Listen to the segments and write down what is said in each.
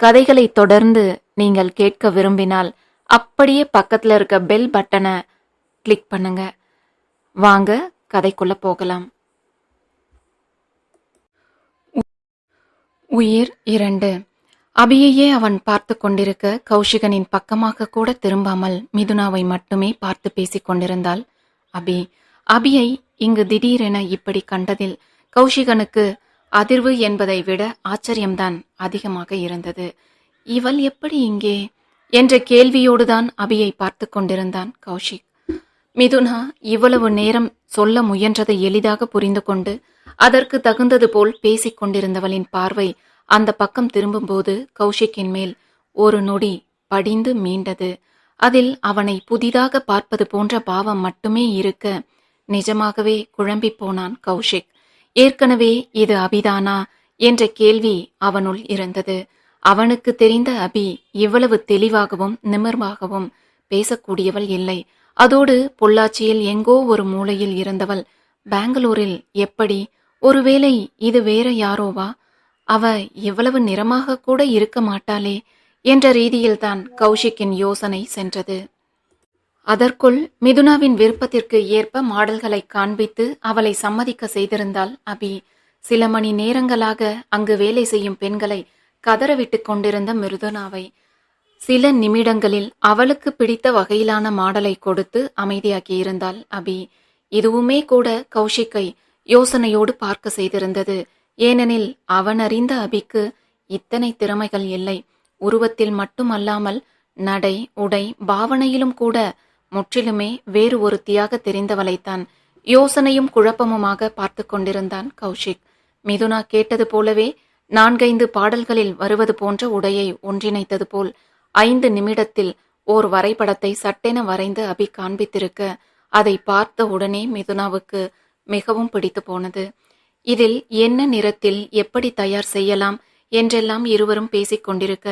கதைகளை தொடர்ந்து நீங்கள் கேட்க விரும்பினால் அப்படியே பக்கத்துல இருக்க பெல் பட்டனை கிளிக் பண்ணுங்க. வாங்க கதைக்குள்ள போகலாம். உயிர் இரண்டு. அபியையே அவன் பார்த்து கொண்டிருக்க கௌஷிகனின் பக்கமாக கூட திரும்பாமல் மிதுனாவை மட்டுமே பார்த்து பேசிக் கொண்டிருந்தாள் அபி. அபியை இங்கு திடீரென இப்படி கண்டதில் கௌஷிகனுக்கு அதிர்வு என்பதை விட ஆச்சரியம்தான் அதிகமாக இருந்தது. இவள் எப்படி இங்கே? என்ற கேள்வியோடுதான் அபியை பார்த்து கொண்டிருந்தான் கௌஷிக். மிதுனா இவ்வளவு நேரம் சொல்ல முயன்றதை எளிதாக புரிந்து கொண்டு அதற்கு தகுந்தது போல் பேசிக் கொண்டிருந்தவளின் பார்வை அந்த பக்கம் திரும்பும்போது கௌஷிக்கின் மேல் ஒரு நொடி படிந்து மீண்டது. அதில் அவனை புதிதாக பார்ப்பது போன்ற பாவம் மட்டுமே இருக்க நிஜமாகவே குழம்பிப் போனான் கௌஷிக். ஏற்கனவே இது அபிதானா என்ற கேள்வி அவனுள் இருந்தது. அவனுக்கு தெரிந்த அபி இவ்வளவு தெளிவாகவும் நிமிர்வாகவும் பேசக்கூடியவள் இல்லை. அதோடு பொள்ளாச்சியில் எங்கோ ஒரு மூலையில் இருந்தவள் பெங்களூரில் எப்படி? ஒருவேளை இது வேற யாரோவா? அவ இவ்வளவு நிறமாக கூட இருக்க மாட்டாளே என்ற ரீதியில்தான் கௌஷிக்கின் யோசனை சென்றது. அதற்குள் மிதுனாவின் விருப்பத்திற்கு ஏற்ப மாடல்களை காண்பித்து அவளை சம்மதிக்க செய்திருந்தாள் அபி. சில மணி நேரங்களாக அங்கு வேலை செய்யும் பெண்களை கதறவிட்டு கொண்டிருந்த மிருதுனாவை. சில நிமிடங்களில் அவளுக்கு பிடித்த வகையிலான மாடலை கொடுத்து அமைதியாக்கியிருந்தாள் அபி. இதுவுமே கூட கௌஷிக்கை யோசனையோடு பார்க்க செய்திருந்தது. ஏனெனில் அவன் அறிந்த அபிக்கு இத்தனை திறமைகள் இல்லை. உருவத்தில் மட்டுமல்லாமல் நடை உடை பாவனையிலும் கூட முற்றிலுமே வேறு ஒருத்தியாக தெரிந்தவளைத்தான். யோசனையும் குழப்பமுமாக பார்த்து கொண்டிருந்தான் கௌஷிக். மிதுனா கேட்டது போலவே நான்கைந்து பாடல்களில் வருவது போன்ற உடையை ஒன்றிணைத்தது போல் ஐந்து நிமிடத்தில் ஓர் வரைபடத்தை சட்டென வரைந்து அபி காண்பித்திருக்க அதை பார்த்த உடனே மிதுனாவுக்கு மிகவும் பிடித்து போனது. இதில் என்ன நிறத்தில் எப்படி தயார் செய்யலாம் என்றெல்லாம் இருவரும் பேசிக் கொண்டிருக்க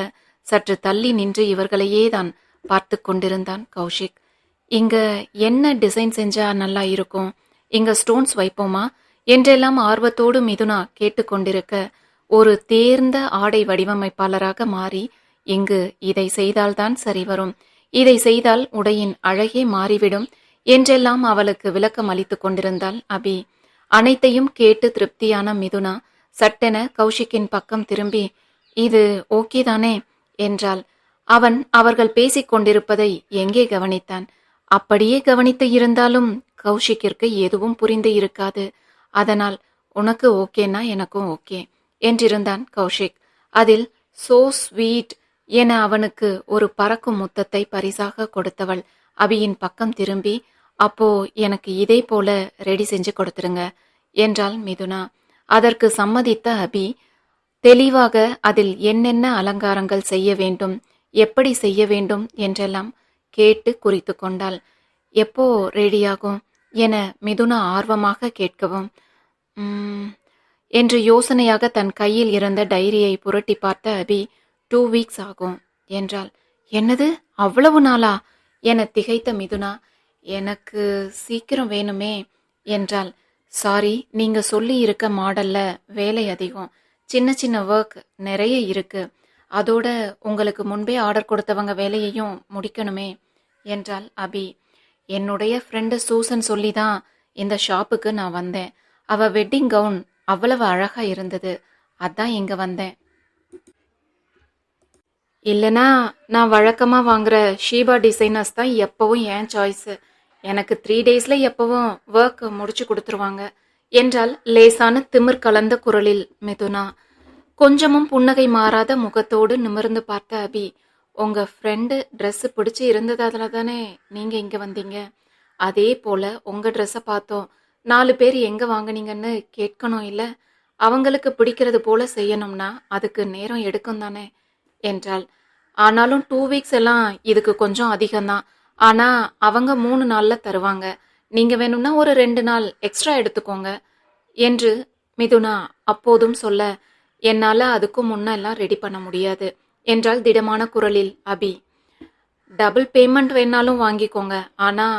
சற்று தள்ளி நின்று இவர்களையே தான் பார்த்து கொண்டிருந்தான் கௌஷிக். இங்கே என்ன டிசைன் செஞ்சா நல்லா இருக்கும்? இங்கே ஸ்டோன்ஸ் வைப்போமா? என்றெல்லாம் ஆர்வத்தோடு மிதுனா கேட்டுக்கொண்டிருக்க ஒரு தேர்ந்த ஆடை வடிவமைப்பாளராக மாறி இங்கு இதை செய்தால்தான் சரி வரும். இதை செய்தால் உடையின் அழகே மாறிவிடும் என்றெல்லாம் அவளுக்கு விளக்கம் அளித்துக் கொண்டிருந்தாள் அபி. அனைத்தையும் கேட்டு திருப்தியான மிதுனா சட்டென கௌஷிக்கின் பக்கம் திரும்பி இது ஓகே தானே? என்றாள். அவன் அவர்கள் பேசிக் கொண்டிருப்பதை எங்கே கவனித்தான்? அப்படியே கவனித்து இருந்தாலும் கௌஷிக்கிற்கு எதுவும் புரிந்து இருக்காது. அதனால் உனக்கு ஓகேனா எனக்கும் ஓகே என்றிருந்தான் கௌஷிக். அதில் சோ ஸ்வீட் என அவனுக்கு ஒரு பறக்கும் முத்தத்தை பரிசாக கொடுத்தவள் அபியின் பக்கம் திரும்பி அப்போ எனக்கு இதே போல ரெடி செஞ்சு கொடுத்துருங்க என்றாள் மிதுனா. அதற்கு சம்மதித்த அபி தெளிவாக அதில் என்னென்ன அலங்காரங்கள் செய்ய வேண்டும் எப்படி செய்ய வேண்டும் என்றெல்லாம் கேட்டு குறித்து கொண்டாள். எப்போ ரெடியாகும்? என மிதுனா ஆர்வமாக கேட்கவும் என்று யோசனையாக தன் கையில் இருந்த டைரியை புரட்டி பார்த்த அபி டூ வீக்ஸ் ஆகும் என்றாள். என்னது? அவ்வளவு நாளா? என திகைத்த மிதுனா எனக்கு சீக்கிரம் வேணுமே என்றாள். சாரி நீங்க சொல்லி இருக்க மாடல்ல வேலை அதிகம். சின்ன சின்ன ஒர்க் நிறைய இருக்கு. அதோட உங்களுக்கு முன்பே ஆர்டர் கொடுத்தவங்க வேலையையும் முடிக்கணுமே. என்றாள் அபி. என்னுடைய ஃப்ரெண்டு சூசன் சொல்லி தான் இந்த ஷாப்புக்கு நான் வந்தேன். அவ வெட்டிங் கவுன் அவ்வளவு அழகா இருந்தது. அதான் இங்க வந்தேன். இல்லனா நான் வழக்கமா வாங்குற ஷீபா டிசைனர்ஸ் தான் எப்பவும் என் சாய்ஸு எனக்கு த்ரீ டேஸ்ல எப்பவும் ஒர்க் முடிச்சு கொடுத்துருவாங்க என்றால் லேசான திமிர் கலந்த குரலில் மிதுனா. கொஞ்சமும் புன்னகை மாறாத முகத்தோடு நிமிர்ந்து பார்த்த அபி. உங்க ஃப்ரெண்டு ட்ரெஸ்ஸு பிடிச்சி இருந்ததால தானே நீங்கள் இங்கே வந்தீங்க? அதே போல் உங்கள் ட்ரெஸ்ஸை பார்த்தோம். நாலு பேர் எங்கே வாங்குனீங்கன்னு கேட்கணும் இல்லை? அவங்களுக்கு பிடிக்கிறது போல செய்யணும்னா அதுக்கு நேரம் எடுக்கும் தானே? என்றாள். ஆனாலும் டூ வீக்ஸ் எல்லாம் இதுக்கு கொஞ்சம் அதிகம்தான். ஆனால் அவங்க மூணு நாளில் தருவாங்க. நீங்கள் வேணும்னா ஒரு ரெண்டு நாள் எக்ஸ்ட்ரா எடுத்துக்கோங்க என்று மிதுனா அப்போதும் சொல்ல என்னால் அதுக்கும் முன்னெல்லாம் ரெடி பண்ண முடியாது. என்றால் திடமான குரலில் அபி டபுள் பேமெண்ட் வேணாலும் வாங்கிக்கோங்க. ஆனால்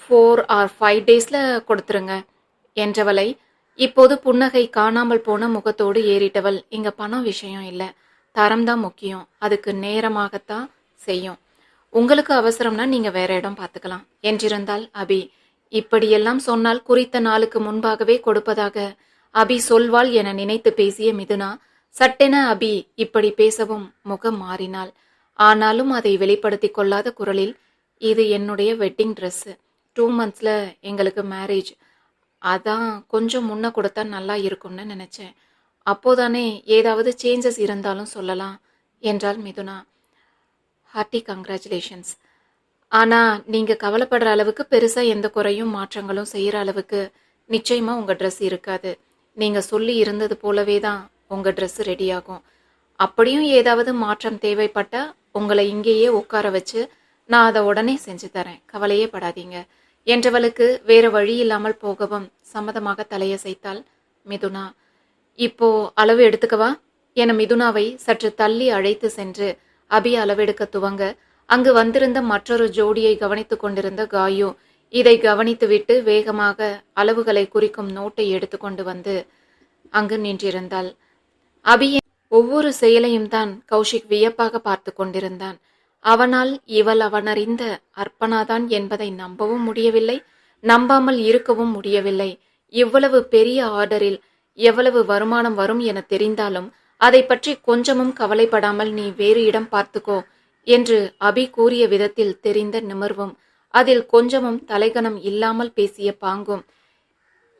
ஃபோர் ஆர் ஃபைவ் டேஸில் கொடுத்துருங்க என்றவளை இப்போது புன்னகை காணாமல் போன முகத்தோடு ஏறிட்டவள் இங்கே பணம் விஷயம் இல்லை. தரம்தான் முக்கியம். அதுக்கு நேரமாகத்தான் செய்யும். உங்களுக்கு அவசரம்னா நீங்கள் வேற இடம் பார்த்துக்கலாம் என்றிருந்தால் அபி. இப்படியெல்லாம் சொன்னால் குறித்த நாளுக்கு முன்பாகவே கொடுப்பதாக அபி சொல்வாள் என நினைத்து பேசிய மிதுனா சட்டென அபி இப்படி பேசவும் முகம் மாறினாள். ஆனாலும் அதை வெளிப்படுத்தி கொள்ளாத குரலில் இது என்னுடைய வெட்டிங் ட்ரெஸ்ஸு டூ மந்த்ஸில் எங்களுக்கு மேரேஜ் அதான் கொஞ்சம் முன்ன கொடுத்தா நல்லா இருக்கும்னு நினச்சேன். அப்போதானே ஏதாவது சேஞ்சஸ் இருந்தாலும் சொல்லலாம் என்றாள் மிதுனா. ஹார்ட்டி கங்க்ராச்சுலேஷன்ஸ் ஆனால் நீங்கள் கவலைப்படுற அளவுக்கு பெருசாக எந்த குறையும் மாற்றங்களும் செய்கிற அளவுக்கு நிச்சயமாக உங்கள் ட்ரெஸ் இருக்காது. நீங்கள் சொல்லி இருந்தது போலவே தான் உங்கள் ட்ரெஸ் ரெடி ஆகும் அப்படியும் ஏதாவது மாற்றம் தேவைப்பட்டால் உங்களை இங்கேயே உட்கார வச்சு நான் அதை உடனே செஞ்சு தரேன். கவலையே படாதீங்க. என்றவளுக்கு வேறு வழி இல்லாமல் போகவும் சம்மதமாக தலையசைத்தாள் மிதுனா இப்போ அளவு எடுத்துக்கவா என மிதுனாவை சற்று தள்ளி அழைத்து சென்று அபி அளவெடுக்க துவங்க அங்கு வந்திருந்த மற்றொரு ஜோடியை கவனித்துக் கொண்டிருந்த காயு இதை கவனித்துவிட்டு வேகமாக அளவுகளை குறிக்கும் நோட்டை எடுத்துக்கொண்டு வந்து அங்கு நின்றிருந்தாள். அபியின் ஒவ்வொரு செயலையும் தான் கௌஷிக் வியப்பாக பார்த்து கொண்டிருந்தான். அவனால் இவள் அவனறிந்த அர்ப்பணாதான் என்பதை நம்பவும் முடியவில்லை நம்பாமல் இருக்கவும் முடியவில்லை. இவ்வளவு பெரிய ஆர்டரில் எவ்வளவு வருமானம் வரும் என தெரிந்தாலும் அதை பற்றி கொஞ்சமும் கவலைப்படாமல் நீ வேறு இடம் பார்த்துக்கோ என்று அபி கூறிய விதத்தில் தெரிந்த நிமிர்வும் அதில் கொஞ்சமும் தலைகணம் இல்லாமல் பேசிய பாங்கும்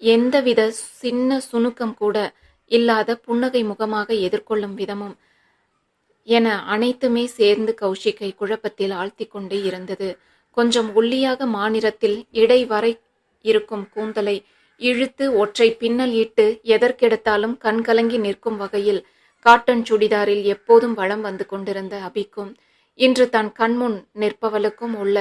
எந்தவித சின்ன சுணுக்கம் கூட இல்லாத புன்னகை முகமாக எதிர்கொள்ளும் விதமும் என அனைத்துமே சேர்ந்து கௌஷிக்கை குழப்பத்தில் ஆழ்த்தி கொண்டே இருந்தது. கொஞ்சம் ஒல்லியாக மாநிலத்தில் இடை வரை இருக்கும் கூந்தலை இழுத்து ஒற்றை பின்னல் இட்டு எதற்கெடுத்தாலும் கண்கலங்கி நிற்கும் வகையில் காட்டன் சுடிதாரில் எப்போதும் வளம் வந்து கொண்டிருந்த அபிக்கும் இன்று தன் கண்முன் நிற்பவளுக்கும் உள்ள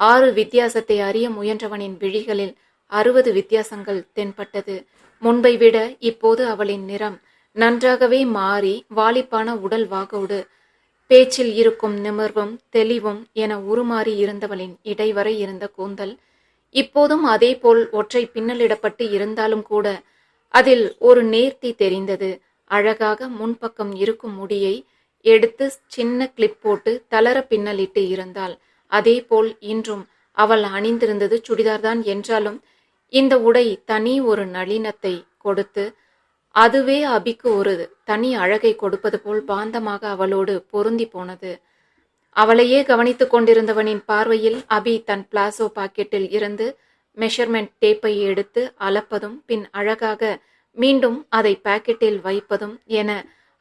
ஆறு வித்தியாசத்தை அறிய முயன்றவனின் விழிகளில் அறுபது வித்தியாசங்கள் தென்பட்டது. முன்பை விட இப்போது அவளின் நிறம் நன்றாகவே மாறி வாலிப்பான உடல் வாகோடு. பேச்சில் இருக்கும் நிமிர்வும் தெளிவும் என உருமாறி இருந்தவளின் இடைவரை இருந்த கூந்தல். இப்போதும் அதேபோல் ஒற்றை பின்னலிடப்பட்டு இருந்தாலும் கூட அதில் ஒரு நேர்த்தி தெரிந்தது. அழகாக முன்பக்கம் இருக்கும் முடியை எடுத்து சின்ன கிளிப் போட்டு தளர பின்னலிட்டு இருந்தாள். அதேபோல் இன்றும் அவள் அணிந்திருந்தது சுடிதார்தான் என்றாலும் இந்த உடை தனி ஒரு நளினத்தை கொடுத்து அதுவே அபிக்கு ஒரு தனி அழகை கொடுப்பது போல் பாந்தமாக அவளோடு பொருந்தி போனது. அவளையே கவனித்துக் கொண்டிருந்தவனின் பார்வையில் அபி தன் பிளாசோ பாக்கெட்டில் இருந்து மெஷர்மெண்ட் டேப்பை எடுத்து அளப்பதும் பின் அழகாக மீண்டும் அதை பாக்கெட்டில் வைப்பதும் என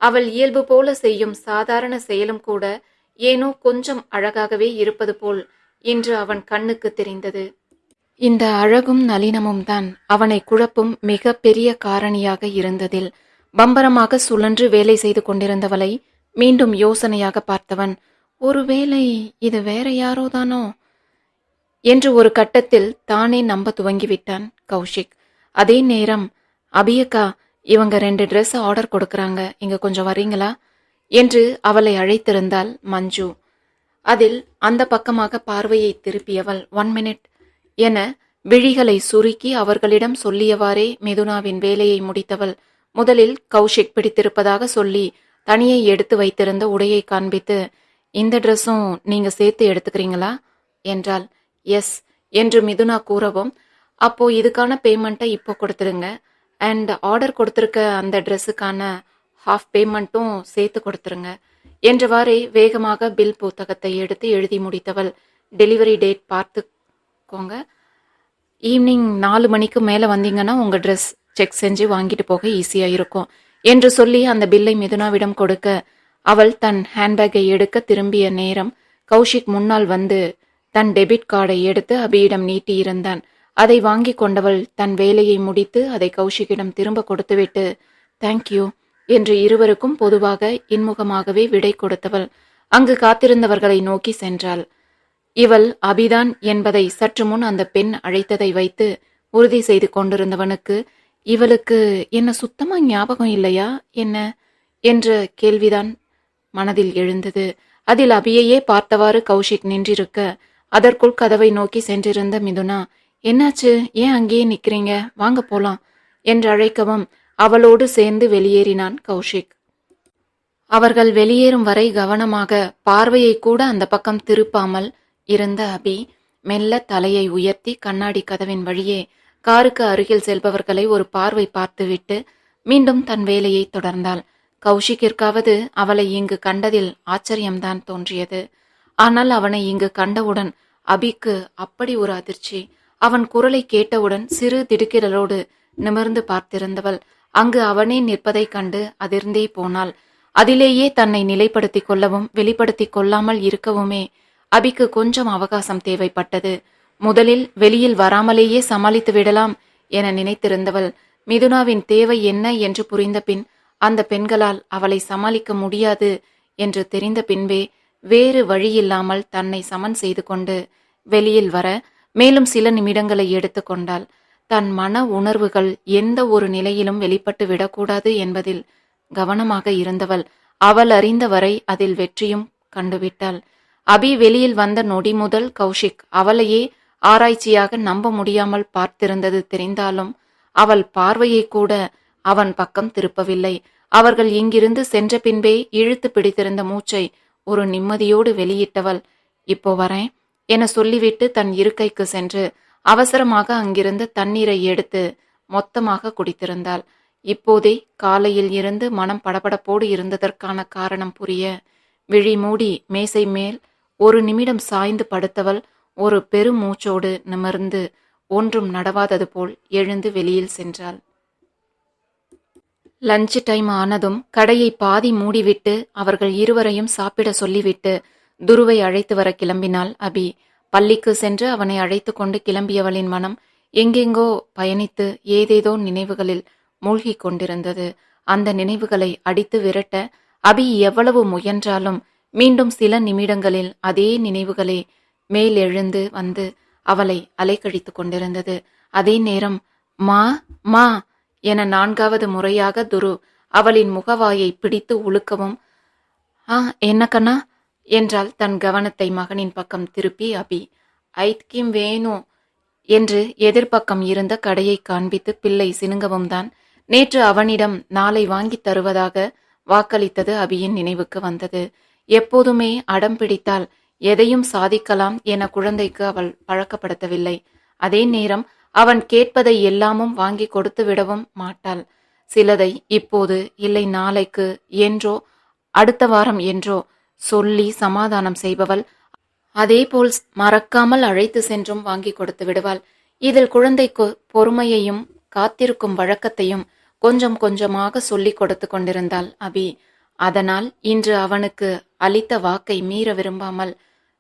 அவள் இயல்பு போல செய்யும் சாதாரண செயலும் கூட ஏனோ கொஞ்சம் அழகாகவே இருப்பது போல் இன்று அவன் கண்ணுக்கு தெரிந்தது. இந்த அழகும் நளினமும் தான் அவனை குழப்பும் மிக பெரிய காரணியாக இருந்ததில். பம்பரமாக சுழன்று வேலை செய்து கொண்டிருந்தவளை மீண்டும் யோசனையாக பார்த்தவன் ஒருவேளை இது வேற யாரோதானோ? என்று ஒரு கட்டத்தில் தானே நம்ப துவங்கிவிட்டான் கௌஷிக். அதே நேரம் அபியக்கா இவங்க ரெண்டு ட்ரெஸ் ஆர்டர் கொடுக்கறாங்க. இங்க கொஞ்சம் வரீங்களா என்று அவளை அழைத்திருந்தாள் மஞ்சு. அதில் அந்த பக்கமாக பார்வையை திருப்பியவள் ஒன் மினிட் என விழிகளை சுருக்கி அவர்களிடம் சொல்லியவாறே மிதுனாவின் வேலையை முடித்தவள் முதலில் கௌஷிக் பிடித்திருப்பதாக சொல்லி தனியை எடுத்து வைத்திருந்த உடையை காண்பித்து இந்த ட்ரெஸ்ஸும் நீங்க சேர்த்து எடுத்துக்கிறீங்களா? என்றாள். எஸ் என்று மிதுனா கூறவும் அப்போ இதுக்கான பேமெண்ட்டை இப்போ கொடுத்துருங்க. அண்ட் ஆர்டர் கொடுத்துருக்க அந்த ட்ரெஸ்ஸுக்கான ஹாஃப் பேமெண்ட்டும் சேர்த்து கொடுத்துருங்க. என்றவாறே வேகமாக பில் புத்தகத்தை எடுத்து எழுதி முடித்தவள் டெலிவரி டேட் பார்த்து பார்த்துக்கோங்க ஈவினிங் நாலு மணிக்கு மேலே வந்தீங்கன்னா உங்கள் ட்ரெஸ் செக் செஞ்சு வாங்கிட்டு போக ஈஸியாக இருக்கும். என்று சொல்லி அந்த பில்லை மிதுனாவிடம் கொடுக்க அவள் தன் ஹேண்ட்பேக்கை எடுக்க திரும்பிய நேரம் கௌஷிக் முன்னால் வந்து தன் டெபிட் கார்டை எடுத்து அபியிடம் நீட்டியிருந்தான் அதை வாங்கி கொண்டவள் தன் வேலையை முடித்து அதை கௌஷிக்கிடம் திரும்ப கொடுத்துவிட்டு தேங்க்யூ என்று இருவருக்கும் பொதுவாக இன்முகமாகவே விடை கொடுத்தவள். அங்கு காத்திருந்தவர்களை நோக்கி சென்றாள். இவள் அபிதான் என்பதை சற்று முன் அந்த பெண் அழைத்ததை வைத்து உறுதி செய்து கொண்டிருந்தவனுக்கு இவளுக்கு என்ன சுத்தமா ஞாபகம் இல்லையா? என்ன? என்ற கேள்விதான் மனதில் எழுந்தது. அதில் அபியையே பார்த்தவாறு கௌஷிக் நின்றிருக்க அதற்குள் கதவை நோக்கி சென்றிருந்த மிதுனா என்னாச்சு? ஏன் அங்கேயே நிக்கிறீங்க? வாங்க போலாம் என்று அழைக்கவும் அவளோடு சேர்ந்து வெளியேறினான் கௌஷிக். அவர்கள் வெளியேறும் வரை கவனமாக பார்வையை கூட அந்த பக்கம் திருப்பாமல் இருந்த அபி மெல்ல தலையை உயர்த்தி கண்ணாடி கதவின் வழியே காருக்கு அருகில் செல்பவர்களை ஒரு பார்வை பார்த்துவிட்டு மீண்டும் தன் வேலையை தொடர்ந்தாள். கௌஷிக்கிற்காவது அவளை இங்கு கண்டதில் ஆச்சரியம்தான் தோன்றியது. ஆனால் அவனை இங்கு கண்டவுடன் அபிக்கு அப்படி ஒரு அதிர்ச்சி. அவன் குரலை கேட்டவுடன் சிறு திடுக்கிடலோடு நிமிர்ந்து பார்த்திருந்தவள். அங்கு அவனே நிற்பதைக் கண்டு அதிர்ந்தே போனாள். அதிலேயே தன்னை நிலைப்படுத்திக் கொள்ளவும் வெளிப்படுத்திக் கொள்ளாமல் இருக்கவுமே அபிக்கு கொஞ்சம் அவகாசம் தேவைப்பட்டது. முதலில் வெளியில் வராமலேயே சமாளித்து விடலாம் என நினைத்திருந்தவள் மிதுனாவின் தேவை என்ன என்று புரிந்த பின் அந்த பெண்களால் அவளை சமாளிக்க முடியாது என்று தெரிந்த பின்பே வேறு வழியில்லாமல் தன்னை சமன் செய்து கொண்டு வெளியில் வர மேலும் சில நிமிடங்களை எடுத்துக்கொண்டாள் தன் மன உணர்வுகள் எந்த ஒரு நிலையிலும் வெளிப்பட்டு விடக்கூடாது என்பதில் கவனமாக இருந்தவள் அவள் அறிந்த வரை அதில் வெற்றியும் கண்டுவிட்டாள். அபி வெளியில் வந்த நொடி முதல் கௌஷிக் அவளையே ஆராய்ச்சியாக நம்ப முடியாமல் பார்த்திருந்தது தெரிந்தாலும் அவள் பார்வையை கூட அவன் பக்கம் திருப்பவில்லை. அவர்கள் இங்கிருந்து சென்ற பின்பே இழுத்து பிடித்திருந்த மூச்சை ஒரு நிம்மதியோடு வெளியிட்டவள் இப்போ வரேன் என சொல்லிவிட்டு தன் இருக்கைக்கு சென்று அவசரமாக அங்கிருந்து தண்ணீரை எடுத்து மொத்தமாக குடித்திருந்தாள். இப்போதே காலையில் இருந்து மனம் படபடப்போடு இருந்ததற்கான காரணம் புரிய விழி மூடி மேசை மேல் ஒரு நிமிடம் சாய்ந்து படுத்தவள் ஒரு பெருமூச்சோடு நிமிர்ந்து ஒன்றும் நடவாதது போல் எழுந்து வெளியில் சென்றாள். லஞ்ச் டைம் ஆனதும் கடையை பாதி மூடிவிட்டு அவர்கள் இருவரையும் சாப்பிட சொல்லிவிட்டு துருவை அழைத்து வர கிளம்பினாள் அபி. பள்ளிக்கு சென்று அவனை அழைத்து கொண்டு கிளம்பியவளின் மனம் எங்கெங்கோ பயணித்து ஏதேதோ நினைவுகளில் மூழ்கிக் கொண்டிருந்தது. அந்த நினைவுகளை அடித்து விரட்ட அபி எவ்வளவு முயன்றாலும் மீண்டும் சில நிமிடங்களில் அதே நினைவுகளே மேலெழுந்து வந்து அவளை அலைக்கழித்து கொண்டிருந்தது. அதே நேரம் மா மா என நான்காவது முறையாக துரு அவளின் முகவாயை பிடித்து உழுக்கவும் ஆ என்ன கண்ணா? என்றால் தன் கவனத்தை மகனின் பக்கம் திருப்பி அபி ஐத்கிம் வேணும் என்று எதிர்ப்பக்கம் இருந்த கடையை காண்பித்து பிள்ளை சினுங்கவும் தான் நேற்று அவனிடம் நாளை வாங்கித் தருவதாக வாக்களித்தது அபியின் நினைவுக்கு வந்தது. எப்போதுமே அடம் பிடித்தால் எதையும் சாதிக்கலாம் என குழந்தைக்கு அவள் பழக்கப்படுத்தவில்லை. அதே நேரம் அவன் கேட்பதை எல்லாமும் வாங்கி கொடுத்து விடவும் மாட்டாள். சிலதை இப்போது இல்லை நாளைக்கு என்றோ அடுத்த வாரம் என்றோ சொல்லி சமாதானம் செய்பவள் அதேபோல் மறக்காமல் அழைத்து சென்றும் வாங்கி கொடுத்து விடுவாள். இதில் குழந்தைக்கு பொறுமையையும் காத்திருக்கும் வழக்கத்தையும் கொஞ்சம் கொஞ்சமாக சொல்லிக் கொடுத்து கொண்டிருந்தாள் அபி. அதனால் இன்று அவனுக்கு அளித்த வாக்கை மீற விரும்பாமல்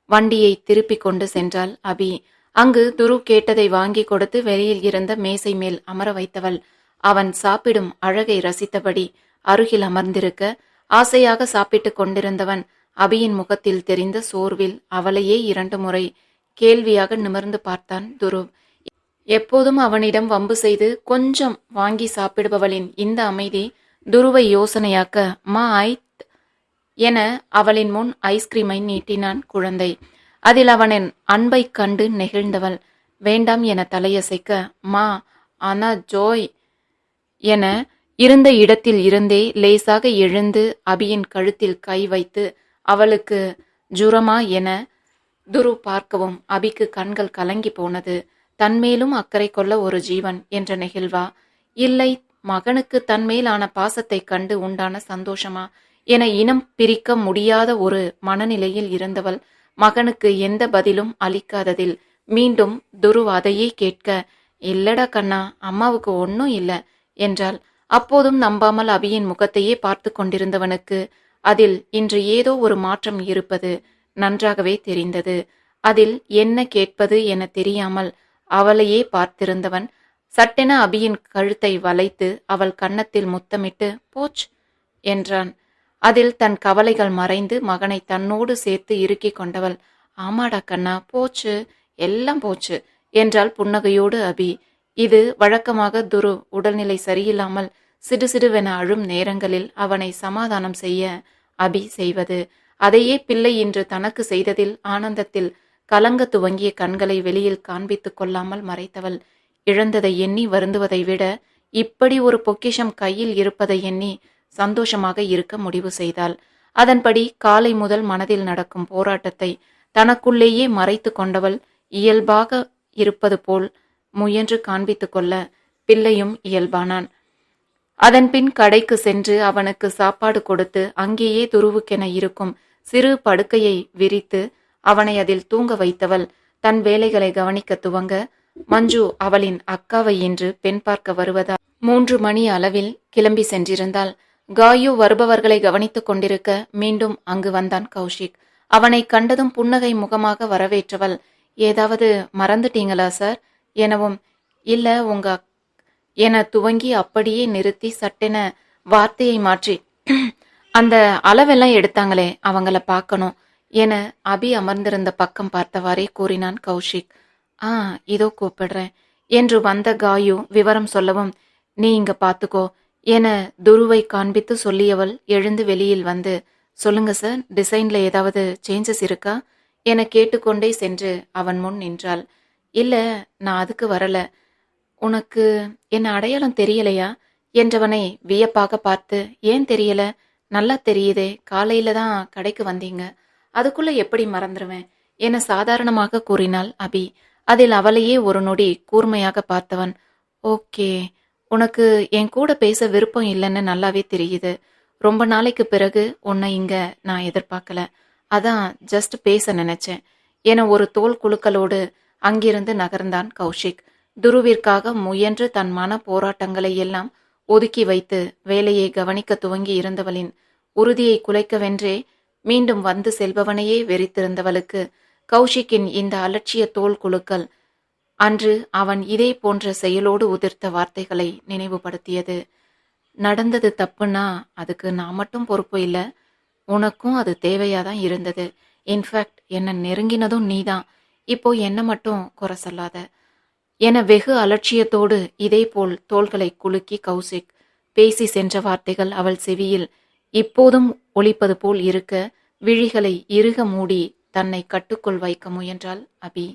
வண்டியை திருப்பிக் கொண்டு சென்றாள் அபி. அங்கு துரு கேட்டதை வாங்கி கொடுத்து வெளியில் இருந்த மேசை மேல் அமர வைத்தவள். அவன் சாப்பிடும் அழகை ரசித்தபடி அருகில் அமர்ந்திருக்க ஆசையாக சாப்பிட்டுக் கொண்டிருந்தவன் அபியின் முகத்தில் தெரிந்த சோர்வில் அவளையே இரண்டு முறை கேள்வியாக நிமிர்ந்து பார்த்தான் துரு. எப்போதும் அவனிடம் வம்பு செய்து கொஞ்சம் வாங்கி சாப்பிடுபவளின் இந்த அமைதி துருவை யோசனையாக்க மா ஐத் என அவளின் முன் ஐஸ்கிரீமை நீட்டினான் குழந்தை. அதில் அவனின் அன்பைக் கண்டு நெகிழ்ந்தவள். வேண்டாம் என தலையசைக்க மா ஆனா ஜோய் என இருந்த இடத்தில் இருந்தே லேசாக எழுந்து அபியின் கழுத்தில் கை வைத்து அவளுக்கு ஜுரமா என துரு பார்க்கவும் அபிக்கு கண்கள் கலங்கி போனது. தன்மேலும் அக்கறை கொள்ள ஒரு ஜீவன் என்ற நெகிழ்வா. இல்லை மகனுக்கு தன்மேலான பாசத்தைக் கண்டு உண்டான சந்தோஷமா? என இனம் பிரிக்க முடியாத ஒரு மனநிலையில் இருந்தவள் மகனுக்கு எந்த பதிலும் அளிக்காததில் மீண்டும் துருவ் அதையே கேட்க இல்லடா கண்ணா அம்மாவுக்கு ஒன்றும் இல்லை என்றால் அப்போதும் நம்பாமல் அபியின் முகத்தையே பார்த்து கொண்டிருந்தவனுக்கு அதில் இன்று ஏதோ ஒரு மாற்றம் இருப்பது நன்றாகவே தெரிந்தது. அதில் என்ன கேட்பது என தெரியாமல் அவளையே பார்த்திருந்தவன் சட்டென அபியின் கழுத்தை வளைத்து அவள் கன்னத்தில் முத்தமிட்டு போச் என்றான். அதில் தன் கவலைகள் மறைந்து மகனை தன்னோடு சேர்த்து இறுக்கிக் கொண்டவள் ஆமாடா கண்ணா போச்சு எல்லாம் போச்சு என்றாள் புன்னகையோடு அபி. இது வழக்கமாக துரு உடல்நிலை சரியில்லாமல் சிடுசிடுவென அழும் நேரங்களில் அவனை சமாதானம் செய்ய அபி செய்வது. அதையே பிள்ளை இன்று தனக்கு செய்ததில் ஆனந்தத்தில் கலங்க துவங்கிய கண்களை வெளியில் காண்பித்துக் கொள்ளாமல் மறைத்தவள். இழந்ததை எண்ணி வருந்துவதை விட இப்படி ஒரு பொக்கிஷம் கையில் இருப்பதை எண்ணி சந்தோஷமாக இருக்க முடிவு செய்தாள். அதன்படி காலை முதல் மனதில் நடக்கும் போராட்டத்தை தனக்குள்ளேயே மறைத்து கொண்டவள் இயல்பாக இருப்பது போல் முயன்று காண்பித்து கொள்ள பிள்ளையும் இயல்பானான். அதன்பின் கடைக்கு சென்று அவனுக்கு சாப்பாடு கொடுத்து அங்கேயே துருவுக்கென இருக்கும் சிறு படுக்கையை விரித்து அவனை அதில் தூங்க வைத்தவள் தன் வேலைகளை கவனிக்க துவங்க மஞ்சு அவளின் அக்காவை இன்று பெண் பார்க்க வருவதால் மூன்று மணி அளவில் கிளம்பி சென்றிருந்தாள். காயு வருபவர்களை கவனித்துக் கொண்டிருக்க மீண்டும் அங்கு வந்தான் கௌஷிக். அவனை கண்டதும் புன்னகை முகமாக வரவேற்றவள் ஏதாவது மறந்துட்டீங்களா சார்? எனவும் இல்ல உங்க அக்- என துவங்கி அப்படியே நிறுத்தி சட்டென வார்த்தையை மாற்றி அந்த அளவெல்லாம் எடுத்தாங்களே அவங்கள பார்க்கணும் என அபி அமர்ந்திருந்த பக்கம் பார்த்தவாறே கூறினான் கௌஷிக். ஆ இதோ கூப்பிடுறேன். என்று வந்த காயு விவரம் சொல்லவும் நீ இங்க பாத்துக்கோ என துருவை காண்பித்து சொல்லியவள் எழுந்து வெளியில் வந்து சொல்லுங்க சார் டிசைன்ல ஏதாவது சேஞ்சஸ் இருக்கா? என கேட்டுக்கொண்டே சென்று அவன் முன் நின்றாள். இல்ல நான் அதுக்கு வரல. உனக்கு என்ன அடையாளம் தெரியலையா? என்றவனை வியப்பாக பார்த்து ஏன் தெரியல? நல்லா தெரியுதே காலையில தான் கடைக்கு வந்தீங்க. அதுக்குள்ள எப்படி மறந்துருவேன்? என சாதாரணமாக கூறினாள் அபி. அதில் அவளையே ஒரு நொடி கூர்மையாக பார்த்தவன். ஓகே. உனக்கு என் கூட பேச விருப்பம் இல்லைன்னு நல்லாவே தெரியுது. ரொம்ப நாளைக்கு பிறகு உன்னை இங்க நான் எதிர்பார்க்கல. அதான் ஜஸ்ட் பேச நினைச்சேன். என ஒரு தோல் குழுக்களோடு அங்கிருந்து நகர்ந்தான் கௌஷிக். துருவிற்காக முயன்று தன் மன போராட்டங்களை எல்லாம் ஒதுக்கி வைத்து வேலையை கவனிக்க துவங்கி இருந்தவளின் உறுதியை குலைக்கவென்றே மீண்டும் வந்து செல்பவனையே வெறித்திருந்தவளுக்கு கௌஷிக்கின் இந்த அலட்சிய தோல் குழுக்கள் அன்று அவன் இதே போன்ற செயலோடு உதிர்த்த வார்த்தைகளை நினைவுபடுத்தியது. நடந்தது தப்புன்னா அதுக்கு நான் மட்டும் பொறுப்பு இல்லை உனக்கும் அது தேவையாக தான் இருந்தது. இன்ஃபேக்ட் என்னை நெருங்கினதும் நீதான். இப்போ என்னை மட்டும் குறை சொல்லாத. என வெகு அலட்சியத்தோடு இதேபோல் தோள்களை குலுக்கி கௌசிக் பேசி சென்ற வார்த்தைகள் அவள் செவியில் இப்போதும் ஒழிப்பது போல் இருக்க விழிகளை இறுக மூடி தன்னை கட்டுக்குள் வைக்க முயன்றாள் அபி.